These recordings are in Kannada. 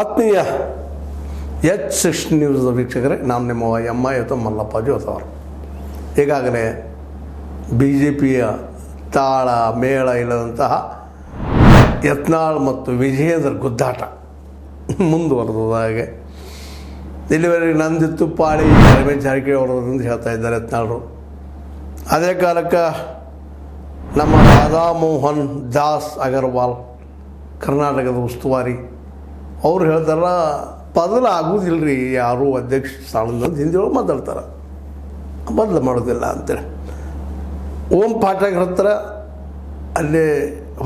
ಆತ್ಮೀಯ ಎಚ್ ಸಿಕ್ಸ್ ನ್ಯೂಸ್ ವೀಕ್ಷಕರೇ, ನಾನು ನಿಮ್ಮ ಎಂ ಐ ಮಲ್ಲಪ್ಪ ಜೋತವರು ಈಗಾಗಲೇ ಬಿ ಜೆ ಪಿಯ ತಾಳ, ಮೇಳ ಇಲ್ಲದಂತಹ ಯತ್ನಾಳ್ ಮತ್ತು ವಿಜಯೇಂದ್ರ ಗುದ್ದಾಟ ಮುಂದುವರೆದ ಹಾಗೆ. ಇಲ್ಲಿವರೆಗೆ ನಂದಿತ್ತು, ಪಾಳಿ ರಮೇಶ್ ಜಾರಕಿಹೊಳಿ ಹೇಳ್ತಾ ಇದ್ದಾರೆ ಯತ್ನಾಳರು. ಅದೇ ಕಾಲಕ್ಕೆ ನಮ್ಮ ರಾಧಾಮೋಹನ್ ದಾಸ್ ಅಗರ್ವಾಲ್, ಕರ್ನಾಟಕದ ಉಸ್ತುವಾರಿ ಅವ್ರು ಹೇಳ್ತಾರ ಪದಲ ಆಗೋದಿಲ್ಲ ರೀ ಯಾರು ಅಧ್ಯಕ್ಷ ಸ್ಥಾನದಿಂದ? ಹಿಂದಿಯೊಳಗೆ ಮಾತಾಡ್ತಾರೆ. ಬದಲು ಮಾಡೋದಿಲ್ಲ ಅಂತೇಳಿ ಓಂ ಪಾಠಕ್ ಹತ್ರ ಅಲ್ಲಿ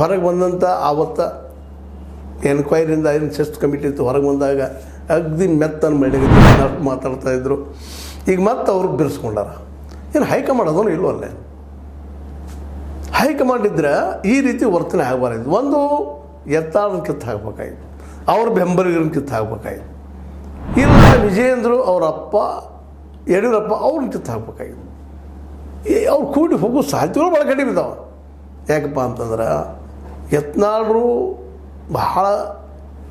ಹೊರಗೆ ಬಂದಂಥ ಆವತ್ತ ಎನ್ಕ್ವೈರಿಂದ ಏನು ಚೆಸ್ಟ್ ಕಮಿಟಿ ಇತ್ತು ಹೊರಗೆ ಬಂದಾಗ ಅಗ್ದಿ ಮೆತ್ತನ ಮಾತಾಡ್ತಾ ಇದ್ದರು ಈಗ ಮತ್ತೆ ಅವ್ರು ಬಿರ್ಸ್ಕೊಂಡಾರ. ಏನು ಹೈಕಮಾಂಡ್ ಅದನ್ನು ಇಲ್ವೋ ಅಲ್ಲೇ? ಹೈಕಮಾಂಡ್ ಇದ್ರೆ ಈ ರೀತಿ ವರ್ತನೆ ಆಗಬಾರ್ದು ಒಂದು ಎತ್ತಾಳದ ಕಿತ್ತು ಹಾಕ್ಬೇಕಾಗಿತ್ತು ಅವ್ರ ಬೆಂಬಲಿಗರನ್ನ ಕಿತ್ತು ಹಾಕ್ಬೇಕಾಗಿತ್ತು ಇಲ್ಲ ವಿಜಯೇಂದ್ರ ಅವರ ಅಪ್ಪ, ಯಡಿಯೂರಪ್ಪ ಅವ್ರನ್ನ ಕಿತ್ತು ಹಾಕ್ಬೇಕಾಗಿತ್ತು ಈ ಅವ್ರು ಕೂಡಿ ಹೋಗೋ ಸಾಧ್ಯತೆಗಳು ಭಾಳ ಕಡಿಮೆ ಇದಾವೆ. ಯಾಕಪ್ಪ ಅಂತಂದ್ರೆ ಯತ್ನಾಳರು ಬಹಳ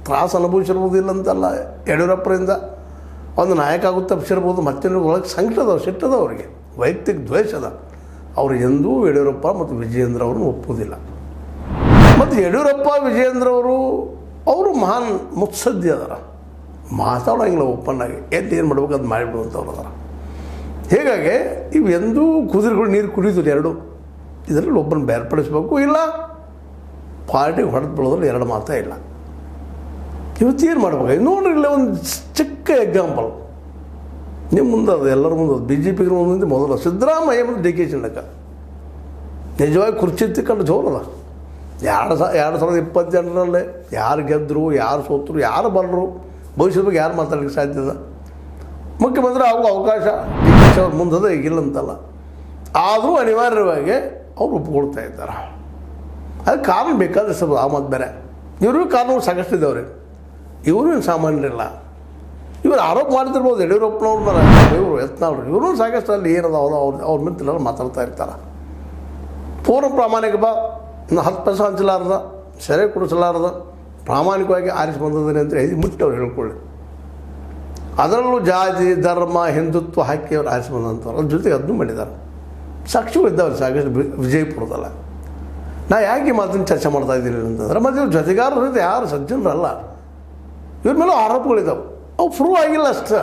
ತ್ರಾಸು ಅನುಭವಿಸಿರ್ಬೋದಿಲ್ಲ ಅಂತಲ್ಲ ಯಡಿಯೂರಪ್ಪರಿಂದ. ಒಂದು ನಾಯಕ ಆಗುತ್ತೆ ತಪ್ಪಿಸಿರ್ಬೋದು ಮತ್ತೆ ಒಳಗೆ ಸಂಕಟ ಅದಾವೆ ಸಿಟ್ಟದ ಅವರಿಗೆ. ವೈಯಕ್ತಿಕ ದ್ವೇಷ ಅದ. ಅವರು ಎಂದೂ ಯಡಿಯೂರಪ್ಪ ಮತ್ತು ವಿಜಯೇಂದ್ರ ಅವ್ರನ್ನ ಒಪ್ಪೋದಿಲ್ಲ ಮತ್ತು ಯಡಿಯೂರಪ್ಪ ವಿಜಯೇಂದ್ರ ಅವರು ಅವರು ಮಹಾನ್ ಮುತ್ಸದ್ದಿ ಅದಾರ ಮಾತಾಡೋಂಗಿಲ್ಲ ಓಪನ್ನಾಗಿ ಎದ್ದು ಏನು ಮಾಡ್ಬೇಕು ಅದು ಮಾಡಿಬಿಡುವಂಥವ್ರು ಅದಾರ. ಹೀಗಾಗಿ ಇವು ಎಂದೂ ಕುದುರೆಗಳು ನೀರು ಕುಡಿದ್ರು ಎರಡು. ಇದರಲ್ಲಿ ಒಬ್ಬನ ಬೇರ್ಪಡಿಸ್ಬೇಕು, ಇಲ್ಲ ಪಾರ್ಟಿಗೆ ಹೊಡೆದು ಬಿಡೋದ್ರಲ್ಲಿ ಎರಡು ಮಾತೇ ಇಲ್ಲ. ಇವತ್ತು ಏನು ಮಾಡ್ಬೇಕು? ನೋಡ್ರಿ ಇಲ್ಲೇ ಒಂದು ಚಿಕ್ಕ ಎಕ್ಸಾಂಪಲ್ ನಿಮ್ಮ ಮುಂದೆ ಅದು, ಎಲ್ಲರ ಮುಂದೆ ಬಿ ಜೆ ಪಿಗೆ ಮುಂದೆ ಮೊದಲು ಸಿದ್ದರಾಮಯ್ಯ ಮತ್ತು ಡಿ ಕೆ ಚಿನ್ನಕ್ಕ ನಿಜವಾಗಿ ಕುರ್ಚಿ ಜೋರದ ಎರಡು ಸಾ ಎರಡು ಸಾವಿರದ ಇಪ್ಪತ್ತೆರಡರಲ್ಲೇ? ಯಾರು ಗೆದ್ದರು ಯಾರು ಸೋತರು, ಯಾರು ಬಲ್ಲರು ಭವಿಷ್ಯದ ಬಗ್ಗೆ ಯಾರು ಮಾತಾಡಲಿಕ್ಕೆ ಸಾಧ್ಯದ ಮುಖ್ಯಮಂತ್ರಿ ಅವ್ರಿಗೆ ಅವಕಾಶ ಅವ್ರ ಮುಂದದ ಈಗಿಲ್ಲಂತಲ್ಲ ಆದರೂ ಅನಿವಾರ್ಯವಾಗಿ ಅವ್ರು ಒಪ್ಕೊಳ್ತಾ ಇದ್ದಾರೆ. ಅದಕ್ಕೆ ಕಾನೂನು ಬೇಕಾದ್ರೆ ಸ್ವಲ್ಪ ಆ ಬೇರೆ. ಇವ್ರಿಗೂ ಕಾನೂನು ಸಾಕಷ್ಟು ಇದ್ದಾವ್ರಿ ಇವರು ಏನು ಸಾಮಾನ್ಯರಿಲ್ಲ. ಇವರು ಆರೋಪ ಮಾಡ್ತಿರ್ಬೋದು ಯಡಿಯೂರಪ್ಪನವ್ರ ಮೇಲೆ ಇವರು ಯತ್ನಾಳ್ರು. ಇವರು ಸಾಕಷ್ಟು ಅಲ್ಲಿ ಏನದ ಅವರು, ಅವ್ರ ಅವ್ರ ಮಾತಾಡ್ತಾ ಇರ್ತಾರೆ. ಪೂರ್ಣ ಪ್ರಾಮಾಣಿಕ ಬಾ. ಇನ್ನು ಹತ್ತು ಪೈಸೆ ಹಂಚಲಾರ್ದ, ಸೆರೆ ಕೊಡಿಸಲಾರ್ದ, ಪ್ರಾಮಾಣಿಕವಾಗಿ ಆರಿಸಿ ಬಂದದನೆ ಅಂತ ಹೇಳಿ ಮುಟ್ಟಿ ಅವ್ರು ಹೇಳ್ಕೊಳ್ಳಿ. ಅದರಲ್ಲೂ ಜಾತಿ, ಧರ್ಮ, ಹಿಂದುತ್ವ ಹಾಕಿ ಅವ್ರು ಆರಿಸಿ ಬಂದಂಥವ್ರು. ಅದ್ರ ಜೊತೆಗೆ ಅದನ್ನು ಮಾಡಿದ್ದಾರೆ. ಸಾಕ್ಷಿಗಳು ಇದ್ದಾವೆ ಸಾಕಷ್ಟು ವಿಜಯಪುರದಲ್ಲ. ನಾ ಯಾಕೆ ಮಾತನ್ನು ಚರ್ಚೆ ಮಾಡ್ತಾ ಇದ್ದೀನಿ ಅಂತಂದ್ರೆ, ಮತ್ತೆ ಇವ್ರ ಜೊತೆಗಾರರು ಜೊತೆ ಯಾರು ಸಜ್ಜನರಲ್ಲ. ಇವ್ರ ಮೇಲೂ ಆರೋಪಗಳಿದ್ದಾವೆ ಅವು ಪ್ರೂವ್ ಆಗಿಲ್ಲ ಅಷ್ಟೇ.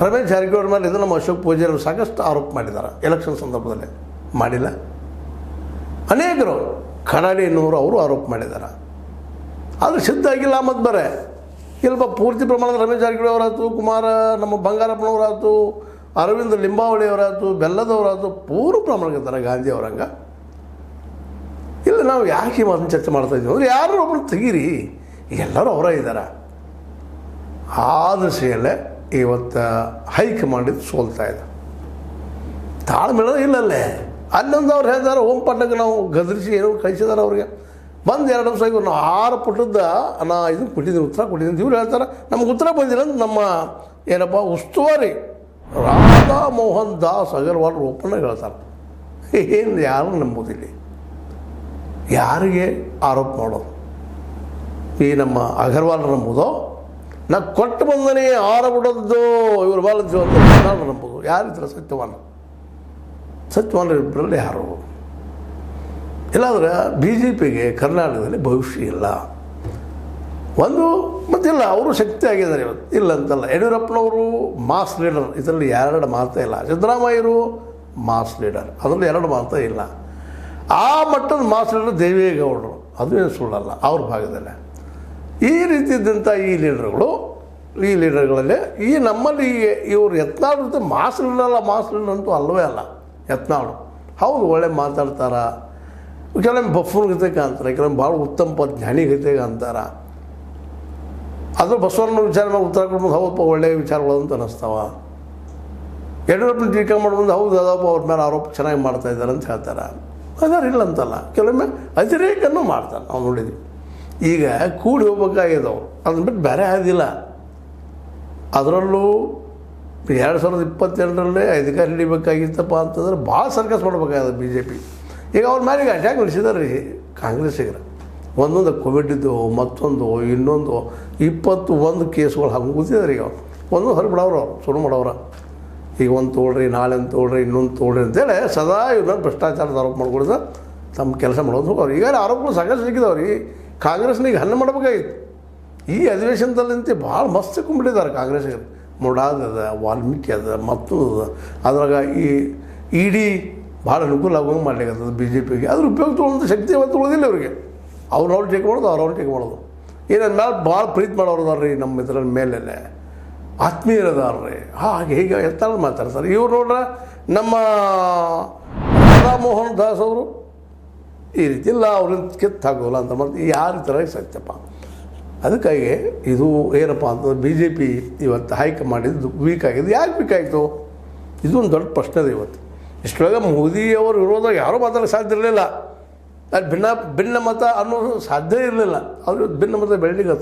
ರಮೇಶ್ ಜಾರಕಿಹೊಳಿ ಮೇಲೆ ಇದು ನಮ್ಮ ಅಶೋಕ್ ಪೂಜಾರಿ ಸಾಕಷ್ಟು ಆರೋಪ ಮಾಡಿದ್ದಾರೆ. ಎಲೆಕ್ಷನ್ ಸಂದರ್ಭದಲ್ಲಿ ಮಾಡಿಲ್ಲ. ಅನೇಕರು ಕಡಾಡಿ ಎನ್ನುವರು ಅವರು ಆರೋಪ ಮಾಡಿದ್ದಾರೆ ಆದರೆ ಸಿದ್ಧ ಆಗಿಲ್ಲ ಮತ್ತು ಬರೆ. ಇಲ್ಪ ಪೂರ್ತಿ ಪ್ರಮಾಣದ ರಮೇಶ್ ಜಾರಕಿಹೊಳಿ ಅವರಾಯ್ತು, ಕುಮಾರ ನಮ್ಮ ಬಂಗಾರಪ್ಪನವರಾಯ್ತು, ಅರವಿಂದ ಲಿಂಬಾವಳಿ ಅವರಾಯ್ತು ಬೆಲ್ಲದವರಾಯ್ತು, ಪೂರ್ವ ಪ್ರಮಾಣಕ್ಕಿದ್ದಾರೆ ಗಾಂಧಿ ಅವರಂಗ. ಇಲ್ಲ ನಾವು ಯಾಕೆ ಮಾತನ್ನು ಚರ್ಚೆ ಮಾಡ್ತಾ ಇದ್ದೀವಿ ಅಂದರೆ ಯಾರು ಒಬ್ಬರು ತೆಗೀರಿ, ಎಲ್ಲರೂ ಅವರೇ ಇದ್ದಾರೆ. ಆ ದೃಷ್ಟಿಯಲ್ಲೇ ಇವತ್ತು ಹೈಕ್ ಮಾಡಿದ್ದು ಸೋಲ್ತಾ ಇದೆ. ತಾಳ್ಮೆಳ ಇಲ್ಲಲ್ಲೇ. ಅಲ್ಲೊಂದು ಅವ್ರು ಹೇಳ್ತಾರೆ ಓಂ ಪಟ್ಟಕ್ಕೆ ನಾವು ಗದರಿಸಿ ಏನೋ ಕಳಿಸಿದಾರೆ ಅವ್ರಿಗೆ. ಬಂದು ಎರಡು ವರ್ಷ ಇವ್ರು ನಾವು ಆರು ಪುಟದ ನಾ ಇದನ್ನು ಕೊಟ್ಟಿದ್ದೀನಿ, ಉತ್ತರ ಕೊಟ್ಟಿದ್ದೀನಿ ಇವ್ರು ಹೇಳ್ತಾರೆ. ನಮ್ಗೆ ಉತ್ತರ ಬಂದಿಲ್ಲ ಅಂತ ನಮ್ಮ ಏನಪ್ಪ, ಉಸ್ತುವಾರಿ ರಾಧಾ ಮೋಹನ್ ದಾಸ್ ಅಗರ್ವಾಲ್ ಓಪನ್ ಹೇಳ್ತಾರೆ. ಏನು ಯಾರು ನಂಬೋದಿಲ್ಲ. ಯಾರಿಗೆ ಆರೋಪ ಮಾಡೋದು? ಈ ನಮ್ಮ ಅಗರ್ವಾಲ್ ನಂಬೋದೋ? ನಾ ಕೊಟ್ಟು ಬಂದನೇ ಆರ ಬಿಡೋದು ಇವ್ರ ಬಾಲದ್ದು ಅಂತ ನಂಬೋದು? ಯಾರಿದ್ರೆ ಸತ್ಯವಾನ? ಸತ್ಯವಾನ ಇಬ್ಬರಲ್ಲಿ ಯಾರು. ಇಲ್ಲಾಂದ್ರೆ ಬಿ ಜೆ ಪಿಗೆ ಕರ್ನಾಟಕದಲ್ಲಿ ಭವಿಷ್ಯ ಇಲ್ಲ. ಒಂದು, ಮತ್ತಿಲ್ಲ, ಅವರು ಶಕ್ತಿ ಆಗಿದ್ದಾರೆ ಇವತ್ತು. ಇಲ್ಲ ಅಂತಲ್ಲ, ಯಡಿಯೂರಪ್ಪನವರು ಮಾಸ್ ಲೀಡರ್. ಇದರಲ್ಲಿ ಎರಡು ಮಾತೇ ಇಲ್ಲ. ಸಿದ್ದರಾಮಯ್ಯರು ಮಾಸ್ ಲೀಡರ್. ಅದರಲ್ಲಿ ಎರಡು ಮಾತೇ ಇಲ್ಲ. ಆ ಮಟ್ಟದ ಮಾಸ್ ಲೀಡರ್ ದೇವೇಗೌಡರು. ಅದು ಏನು ಸುಳ್ಳಲ್ಲ, ಅವ್ರ ಭಾಗದಲ್ಲೇ. ಈ ರೀತಿ ಇದ್ದಂಥ ಈ ಲೀಡರ್ಗಳು, ಈ ಲೀಡರ್ಗಳಲ್ಲಿ ಈ ನಮ್ಮಲ್ಲಿ ಇವರು ಜೊತೆ ಮಾಸ್ ಲೀಡರ್ ಅಲ್ಲ, ಮಾಸ್ ಲೀಡರ್ ಅಂತೂ ಅಲ್ಲವೇ ಅಲ್ಲ. ಯತ್ನಾಳು. ಹೌದು, ಒಳ್ಳೆ ಮಾತಾಡ್ತಾರ. ಕೆಲವೊಮ್ಮೆ ಬಫೂರ್ ಗತೆ ಅಂತಾರೆ ಕೆಲವೊಮ್ಮೆ ಭಾಳ ಉತ್ತಮ ಪದ ಜ್ಞಾನಿ ಗತೆ ಅಂತಾರೆ ಅದು ಬಸವಣ್ಣ ವಿಚಾರ ಮೇಲೆ ಉತ್ತರ ಕೊಡ್ಬೋದು, ಹೌದಪ್ಪ, ಒಳ್ಳೆಯ ವಿಚಾರಗಳು ಅಂತ ಅನ್ನಿಸ್ತಾವ ಯಡಿಯೂರಪ್ಪನ ಟೀಕೆ ಮಾಡ್ಬಂದು ಹೌದು ಅದಪ್ಪ ಅವ್ರ ಮೇಲೆ ಆರೋಪ ಚೆನ್ನಾಗಿ ಮಾಡ್ತಾ ಇದ್ದಾರೆ ಅಂತ ಹೇಳ್ತಾರೆ. ಅದಾರು ಇಲ್ಲ ಅಂತಲ್ಲ, ಕೆಲವೊಮ್ಮೆ ಅತಿರೇಕನ್ನು ಮಾಡ್ತಾರೆ, ನಾವು ನೋಡಿದ್ವಿ. ಈಗ ಕೂಡಿ ಹೋಗ್ಬೇಕಾಗ್ಯದವು ಅದನ್ನ ಬಿಟ್ಟು ಬೇರೆ ಆಗೋದಿಲ್ಲ ಅದರಲ್ಲೂ ಎರಡು ಸಾವಿರದ ಇಪ್ಪತ್ತೆರಡರಲ್ಲೇ ಅಧಿಕಾರ ಹಿಡಿಬೇಕಾಗಿತ್ತಪ್ಪ ಅಂತಂದ್ರೆ ಭಾಳ ಸರ್ಕಸ್ ಮಾಡ್ಬೇಕಾಗಿದೆ ಬಿ ಜೆ ಪಿ ಈಗ ಅವ್ರ ಮೇಲೆ ಅಟ್ಯಾಕ್ ನಡೆಸಿದಾರೆ ರೀ. ಕಾಂಗ್ರೆಸ್ಸಿಗರು. ಒಂದೊಂದು ಕೋವಿಡ್ ಇದ್ದು ಮತ್ತೊಂದು, ಇನ್ನೊಂದು, ಇಪ್ಪತ್ತು ಒಂದು ಕೇಸ್ಗಳು ಹಂಗೆ ಕೂತಿದ್ದಾರೆ ಈಗ. ಒಂದು ಹೊರಬಿಡವ್ರು ಶುರು ಮಾಡೋರ ಈಗ ಒಂದು ತೊಗೊಳ್ರಿ ನಾಳೆ ಒಂದು ತೊಗೊಳ್ರಿ ಇನ್ನೊಂದು ತೊಗೊಳ್ರಿ ಅಂತೇಳಿ ಸದಾ ಇವ್ರನ್ನ ಭ್ರಷ್ಟಾಚಾರದ ಆರೋಪ ಮಾಡ್ಕೊಳ್ತಾ ತಮ್ಮ ಕೆಲಸ ಮಾಡೋದು ಹೋಗೋರು. ಈಗ ಆರೋಪಗಳು ಸಾಕಷ್ಟು ಸಿಕ್ಕಿದಾವ್ರಿ. ಕಾಂಗ್ರೆಸ್ನಿಗೆ ಹಣ್ಣು ಮಾಡಬೇಕಾಗಿತ್ತು. ಈ ಅಧಿವೇಶನದಲ್ಲಂತೆ ಭಾಳ ಮಸ್ತ್ ಕುಂಬಿಟ್ಟಿದ್ದಾರೆ ಕಾಂಗ್ರೆಸ್ಸಿಗೆ ಮುಡಾದ್ ಅದ ವಾಲ್ಮೀಕಿ ಅದ ಮತ್ತು ಅದ ಅದ್ರಾಗ ಈ ಇಡೀ ಭಾಳ ಅನುಕೂಲ ಆಗೋಂಗೆ ಮಾಡ್ಲಿಕ್ಕೆ ಬಿ ಜೆ ಪಿಗೆ ಅದ್ರ ಉಪಯೋಗ ತೊಗೊಳ್ಳೋದು ಶಕ್ತಿ ಅವತ್ತು ಉಳಿದಿಲ್ಲ ಅವ್ರಿಗೆ. ಅವ್ರು ಅವ್ರು ಟೇಕ್ ಮಾಡೋದು, ಅವ್ರು ಅವ್ರು ಟೇಕ್ ಮಾಡೋದು. ಏನಂದ ಮೇಲೆ ಭಾಳ ಪ್ರೀತಿ ಮಾಡೋರು ರೀ ನಮ್ಮ ಇದ್ರ ಮೇಲೆನೆ ಆತ್ಮೀಯರದಾರ್ರಿ. ಹಾಗೆ ಹೀಗೆ ಎತ್ತಾಳ ಮಾತಾಡ್ತಾರೆ. ಇವ್ರು ನೋಡ್ರೆ ನಮ್ಮ ರಾಧಾಮೋಹನ್ ದಾಸ್ ಅವರು ಈ ರೀತಿ ಇಲ್ಲ, ಅವ್ರನ್ನ ಕಿತ್ತು ಅಂತ ಮತ್ತೆ ಯಾರ ಥರ ಸತ್ಯಪ್ಪ ಅದಕ್ಕಾಗಿ ಇದು ಏನಪ್ಪ ಅಂತಂದ್ರೆ ಬಿ ಜೆ ಪಿ ಇವತ್ತು ಹೈಕ್ ಮಾಡಿದ್ದು ವೀಕ್ ಆಗಿದೆ ಯಾಕೆ ವೀಕ್ ಆಯಿತು ಒಂದು ದೊಡ್ಡ ಪ್ರಶ್ನೆ ಇದೆ ಇವತ್ತು. ಇಷ್ಟೊಳಗೆ ಮೋದಿಯವರ ವಿರೋಧ ಯಾರೂ ಮಾತಾಡೋಕ್ಕೆ ಸಾಧ್ಯ ಇರಲಿಲ್ಲ. ಅಲ್ಲಿ ಭಿನ್ನ ಭಿನ್ನ ಮತ ಅನ್ನೋದು ಸಾಧ್ಯ ಇರಲಿಲ್ಲ. ಅವರು ಭಿನ್ನ ಮತ ಬೆಳಲಿಕ್ಕೆ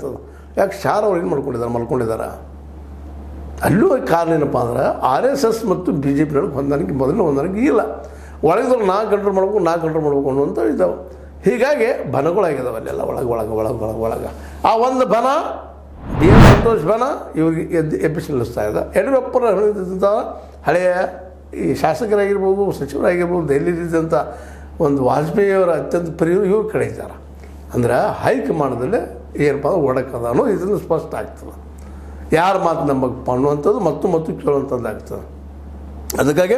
ಯಾಕೆ ಶಾರ್ ಅವ್ರು ಏನು ಮಾಡ್ಕೊಂಡಿದ್ದಾರೆ ಮಲ್ಕೊಂಡಿದ್ದಾರೆ ಅಲ್ಲೂ ಕಾರಣ ಏನಪ್ಪ ಅಂದ್ರೆ ಆರ್ ಎಸ್ ಎಸ್ ಮತ್ತು ಬಿ ಜೆ ಪಿ ನಡುವೆ ಹೊಂದಾಣಿಕೆ ಮೊದಲು ಹೊಂದಾಣಿಕೆ ಇಲ್ಲ. ಒಳಗೆ ನಾಲ್ಕು ಕಂಟ್ರೋಲ್ ಮಾಡ್ಬೇಕು, ನಾಲ್ಕು ಕಂಟ್ರೋಲ್ ಮಾಡ್ಬೇಕು ಅನ್ನುವಂಥ ಇದ್ದಾವೆ ಹೀಗಾಗಿ ಬನಗಳಾಗಿದ್ದಾವೆ ಅಲ್ಲೆಲ್ಲ, ಒಳಗೆ ಒಳಗೆ ಒಳಗೆ ಒಳಗೆ ಒಳಗೆ. ಆ ಒಂದು ಬನ ಡಿ ಎನ್ ಸಂತೋಷ್ ಬನ, ಇವ್ರಿಗೆ ಎದ್ದು ಎಬ್ಬಿಸಿ ನಿಲ್ಲಿಸ್ತಾ ಇದೆ. ಯಡಿಯೂರಪ್ಪರ ಹಿಡಿದಂಥ ಹಳೆಯ ಈ ಶಾಸಕರಾಗಿರ್ಬೋದು, ಸಚಿವರಾಗಿರ್ಬೋದು ದೆಹಲಿಯಲ್ಲಿದ್ದಂಥ ಒಂದು ವಾಜಪೇಯಿಯವರ ಅತ್ಯಂತ ಪ್ರಿಯ ಇವ್ರ ಕಡೆ ಇದ್ದಾರೆ. ಅಂದ್ರೆ ಹೈಕಮಾಂಡದಲ್ಲಿ ಏನಪ್ಪ ಅಂದ್ರೆ ಒಡಕದ ಅನ್ನೋ ಇದನ್ನು ಸ್ಪಷ್ಟ ಆಗ್ತದೆ. ಯಾರ ಮಾತು ನಮಗೆ ಅನ್ನುವಂಥದ್ದು ಮತ್ತು ಮತ್ತು ಕೇಳುವಂಥದ್ದು ಆಗ್ತದೆ. ಅದಕ್ಕಾಗಿ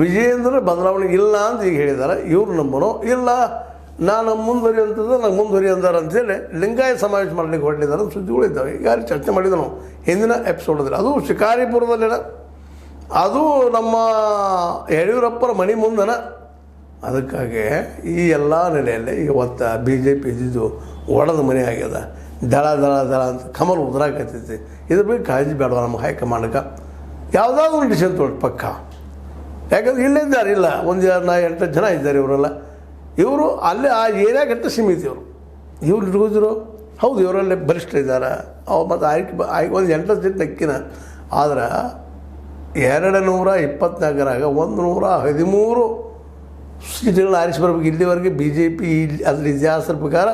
ವಿಜಯೇಂದ್ರ ಬದಲಾವಣೆ ಇಲ್ಲ ಅಂತ ಈಗ ಹೇಳಿದ್ದಾರೆ. ಇವ್ರು ನಂಬನೋ ಇಲ್ಲ ನಾನು ಮುಂದುವರಿಯುವಂಥದ್ದು, ನಂಗೆ ಮುಂದುವರಿ ಅಂತೇಳಿ ಲಿಂಗಾಯತ ಸಮಾವೇಶ ಮಾಡಲಿಕ್ಕೆ ಹೊರಟಿದ್ದಾರೆ ಸುದ್ದಿಗಳಿದ್ದಾವೆ ಈಗ ಚರ್ಚೆ ಮಾಡಿದ ನಾವು. ಹಿಂದಿನ ಎಪಿಸೋಡಲ್ಲಿ ಅದು ಶಿಕಾರಿಪುರದಲ್ಲಿನ ಅದು ನಮ್ಮ ಯಡಿಯೂರಪ್ಪರ ಮನೆ ಮುಂದನ. ಅದಕ್ಕಾಗಿ ಈ ಎಲ್ಲ ನೆಲೆಯಲ್ಲಿ ಇವತ್ತು ಬಿ ಜೆ ಪಿ ಇದ್ದಿದ್ದು ಒಡೆದ ಮನೆ ಆಗ್ಯದ. ದಳ ದಳ ದಳ ಅಂತ ಕಮಲ್ ಉದ್ರಾಕತ್ತೈತಿ. ಇದ್ರ ಬಗ್ಗೆ ಕಾಳಜಿ ಬೇಡವ ನಮ್ಮ ಹೈಕಮಾಂಡ್ಗೆ? ಯಾವುದಾದ್ರು ಡಿಸಿಷನ್ ತೊಗೊಳ್ಳಿ ಪಕ್ಕ. ಯಾಕಂದ್ರೆ ಇಲ್ಲಿದ್ದಾರೆ, ಇಲ್ಲ. ಒಂದು ನಾ ಎಂಟು ಜನ ಇದ್ದಾರೆ ಇವರೆಲ್ಲ. ಇವರು ಅಲ್ಲಿ ಆ ಏರಿಯಾಗಂತ ಸೀಮಿತ ಇವರು. ಇವ್ರು ಇಟ್ಕೋದಿರು ಹೌದು, ಇವರಲ್ಲಿ ಬಲಿಷ್ಠ ಇದ್ದಾರೆ. ಅವು ಮತ್ತು ಆಯ್ಕೆ ಆಯ್ಕೆ ಒಂದು ಎಂಟು ಸೀಟ್ ನಕ್ಕಿನ ಆದ್ರೆ ಎರಡು ನೂರ ಇಪ್ಪತ್ನಾಲ್ಕರಾಗ ಒಂದು ನೂರ ಹದಿಮೂರು ಸೀಟ್ಗಳನ್ನ ಆರಿಸಿ ಬರಬೇಕು. ಇಲ್ಲಿವರೆಗೆ ಬಿ ಜೆ ಪಿ ಇಲ್ಲಿ ಅದ್ರ ಇತಿಹಾಸದ ಪ್ರಕಾರ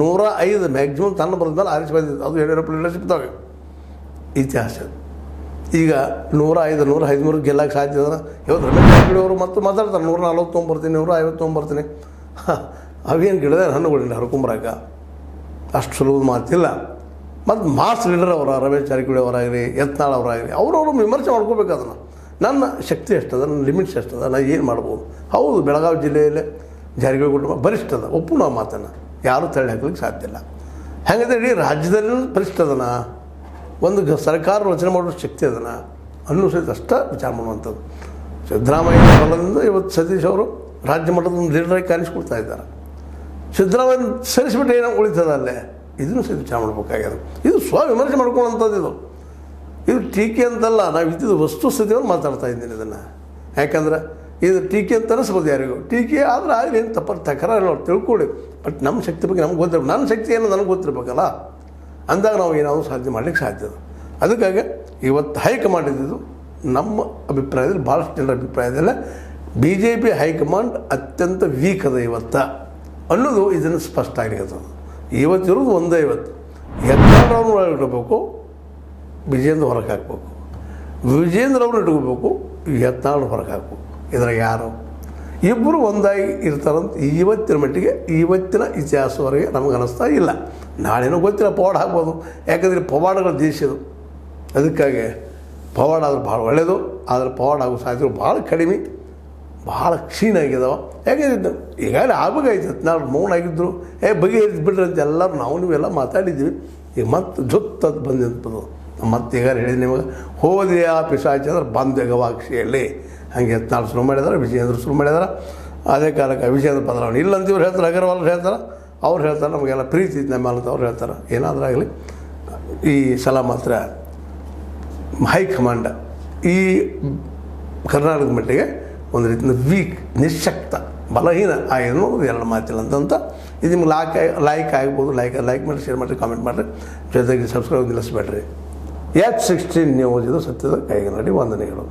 ನೂರ ಐದು ಮ್ಯಾಕ್ಸಿಮಮ್ ತನ್ನ ಬರೋದಲ್ಲ ಆರಿಸಿ ಬಂದಿದ್ದು ಅದು ಯಡಿಯೂರಪ್ಪ ಆಗಿ ಇತಿಹಾಸ. ಈಗ ನೂರ ಐದು, ನೂರ ಹದಿಮೂರು ಗೆಲ್ಲಕ್ಕೆ ಸಾಧ್ಯ ಇವತ್ತು ರಮೇಶ್ ಜಾರಕಿಹೊಳಿ ಅವರು ಮತ್ತೆ ಮಾತಾಡ್ತಾರೆ. ನೂರ ನಲ್ವತ್ತೊಂಬರ್ತೀನಿ ನೂರ ಐವತ್ತೊಂಬರ್ತೀನಿ ಅವೇನು ಗಿಡದ ಹಣ್ಣುಗಳಿಲ್ಲ ಹರ್ಕೊಂಬರಾಕ ಅಷ್ಟು ಸುಲಭದ ಮಾತಿಲ್ಲ. ಮತ್ತು ಮಾಸ್ ಲೀಡರ್ ಅವರ, ರಮೇಶ್ ಜಾರಕಿಹೊಳಿ ಅವರಾಗಲಿ, ಯತ್ನಾಳ್ ಅವರಾಗಲಿ, ಅವರವರು ವಿಮರ್ಶೆ ಮಾಡ್ಕೋಬೇಕು ಅದನ್ನು. ನನ್ನ ಶಕ್ತಿ ಎಷ್ಟದ, ನನ್ನ ಲಿಮಿಟ್ಸ್ ಎಷ್ಟದ ನಾನು ಏನು ಮಾಡ್ಬೋದು? ಹೌದು, ಬೆಳಗಾವಿ ಜಿಲ್ಲೆಯಲ್ಲೇ ಜಾರಕಿಹೊಳಿ ಕುಟುಂಬ ಬಲಿಷ್ಠದ ಒಪ್ಪು ನಾವು ಮಾತನ್ನು. ಯಾರೂ ತಳ್ಳಿ ಹಾಕ್ಲಿಕ್ಕೆ ಸಾಧ್ಯ ಇಲ್ಲ. ಹಾಗಾದ್ರೆ ಇಡೀ ರಾಜ್ಯದಲ್ಲಿ ಬಲಿಷ್ಠ ಅದನ. ಒಂದು ಸರ್ಕಾರ ರಚನೆ ಮಾಡೋ ಶಕ್ತಿ ಅದನ್ನು ಅನ್ನೋ ಸಹಿತ ಅಷ್ಟ ವಿಚಾರ ಮಾಡುವಂಥದ್ದು. ಸಿದ್ದರಾಮಯ್ಯ ಅವರಿಂದ ಇವತ್ತು ಸತೀಶ್ ಅವರು ರಾಜ್ಯ ಮಟ್ಟದ ಒಂದು ಲೀಡರಾಗಿ ಇದ್ದಾರೆ. ಸಿದ್ದರಾಮಯ್ಯ ಸರಿಸಿಬಿಟ್ಟು ಏನೋ ಉಳಿತದ ಅಲ್ಲೇ? ಇದನ್ನು ಸರಿ ವಿಚಾರ ಮಾಡ್ಬೇಕಾಗ್ಯದ. ಇದು ಸ್ವವಿಮರ್ಶೆ ಮಾಡ್ಕೊಳ್ಳೋಂಥದ್ದು ಇದು. ಇದು ಟೀಕೆ ಅಂತಲ್ಲ, ನಾವು ಇದ್ದಿದ್ದು ವಸ್ತು ಸ್ಥಿತಿಯನ್ನು ಮಾತಾಡ್ತಾ ಇದ್ದೀನಿ ಇದನ್ನು. ಯಾಕಂದ್ರೆ ಇದು ಟೀಕೆ ಅಂತ ಅನಿಸ್ಬೋದು ಯಾರಿಗೂ. ಟೀಕೆ ಆದ್ರೆ ಆಗಲಿ ಏನು ತಪ್ಪ ತಕರಾರು ಅವ್ರು ತಿಳ್ಕೊಳ್ಳಿ. ಬಟ್ ನಮ್ಮ ಶಕ್ತಿ ಬಗ್ಗೆ ನಮ್ಗೆ ಗೊತ್ತಿರಬೇಕು. ನನ್ನ ಶಕ್ತಿ ಏನು ನನಗೆ ಗೊತ್ತಿರಬೇಕಲ್ಲ? ಅಂದಾಗ ನಾವು ಏನಾದರೂ ಸಾಧ್ಯ ಮಾಡ್ಲಿಕ್ಕೆ ಸಾಧ್ಯ ಅದಕ್ಕಾಗಿ ಇವತ್ತು ಹೈಕಮಾಂಡ್ ಇದ್ದಿದ್ದು ನಮ್ಮ ಅಭಿಪ್ರಾಯದಲ್ಲಿ ಭಾಳಷ್ಟು ಜನರ ಅಭಿಪ್ರಾಯದಲ್ಲಿ B J P high command ಅತ್ಯಂತ ವೀಕ್ ಅದ ಇವತ್ತು. ಅನ್ನೋದು ಇದನ್ನು ಸ್ಪಷ್ಟ ಆಗಿರ್ತದೆ ಇವತ್ತಿರೋದು ಒಂದೇ ಇವತ್ತು. ಯತ್ನಾಳವ್ರನ್ನ ಒಳಗೆ ಇಟ್ಕೋಬೇಕು, ವಿಜೇಂದ್ರ ಹೊರಗೆ ಹಾಕ್ಬೇಕು. ವಿಜೇಂದ್ರ ಅವ್ರನ್ನ ಇಟ್ಕೋಬೇಕು, ಯತ್ನಾಳ್ ಹೊರಗೆ ಹಾಕ್ಬೇಕು. ಇದರ ಯಾರು? ಇಬ್ಬರು ಒಂದಾಗಿ ಇರ್ತಾರಂತ ಇವತ್ತಿನ ಮಟ್ಟಿಗೆ ಇವತ್ತಿನ ಇತಿಹಾಸವರೆಗೆ ನಮಗೆ ಅನ್ನಿಸ್ತಾ ಇಲ್ಲ. ನಾಳೆನೂ ಗೊತ್ತಿಲ್ಲ, ಪವಾಡ ಹಾಕ್ಬೋದು. ಯಾಕಂದರೆ ಪವಾಡಗಳ ದೇಶ ಇದು. ಅದಕ್ಕಾಗಿ ಪವಾಡ ಆದ್ರೆ ಭಾಳ ಒಳ್ಳೆಯದು ಆದರೆ ಪವಾಡ ಆಗೋ ಸಾಧ್ಯ ಭಾಳ ಕಡಿಮೆ. ಭಾಳ ಕ್ಷೀಣ ಆಗಿದಾವ. ಯಾಕಂದ್ರೆ ಈಗಾಗಲೇ ಆಗ್ಬೇಕಾಯ್ತು ನಾವು ಮೌನ ಆಗಿದ್ದರು ಏ ಬಿಡ್ರಿ ಅಂತ ಎಲ್ಲರೂ ನಾವು ನೀವೆಲ್ಲ ಮಾತಾಡಿದ್ವಿ ಈಗ ಮತ್ತೆ ಜೊತ್ತದು ಬಂದಿರ್ತದು. ಮತ್ತೆ ಈಗ ಹೇಳಿ ನಿಮಗೆ, ಹೋದೆ ಆ ಪಿಶಾಚಿ ಅಂದ್ರೆ ಬಂದೆ ಗವಾಕ್ಷಿಯಲ್ಲಿ. ಹಂಗೆ ಎತ್ನಾಳು ಶುರು ಮಾಡಿದಾರೆ, ವಿಜಯೇಂದ್ರ ಶುರು ಮಾಡಿದಾರೆ. ಅದೇ ಕಾಲಕ್ಕೆ ವಿಜಯೇಂದ್ರ ಬದಲಾವಣೆ ಇಲ್ಲ ಅಂತ ಇವ್ರು ಹೇಳ್ತಾರೆ, ಅಗರ್ವಾಲ್ ಹೇಳ್ತಾರೆ. ಅವ್ರು ಹೇಳ್ತಾರೆ, ನಮಗೆಲ್ಲ ಪ್ರೀತಿ ಇತ್ತು ನಮ್ಮ ಅಂತ ಅವ್ರು ಹೇಳ್ತಾರೆ. ಏನಾದರೂ ಆಗಲಿ, ಈ ಸಲ ಮಾತ್ರ ಹೈಕಮಾಂಡ್ ಈ ಕರ್ನಾಟಕದ ಮಟ್ಟಿಗೆ ಒಂದು ರೀತಿಯಿಂದ ವೀಕ್, ನಿಶಕ್ತ, ಬಲಹೀನ ಆಗಿರೋ ಎರಡು ಮಾತಿಲ್ಲ ಅಂತಂತ. ಇದು ನಿಮ್ಗೆ ಲಾಕ್ ಲೈಕ್ ಆಗ್ಬೋದು. ಲೈಕ್ ಲೈಕ್ ಮಾಡಿ ಶೇರ್ ಮಾಡಿರಿ ಕಾಮೆಂಟ್ ಮಾಡಿರಿ. ಜೊತೆಗೆ ಸಬ್ಸ್ಕ್ರೈಬ್ ನಿಲ್ಲಿಸ್ಬೇಡ್ರಿ. ಎಚ್ ಸಿಕ್ಸ್ಟೀನ್ ನ್ಯೂಸ್ ಇದು ಸತ್ಯದ ಕೈಗೆ ನಡಿ ವಂದನೆಗಳು.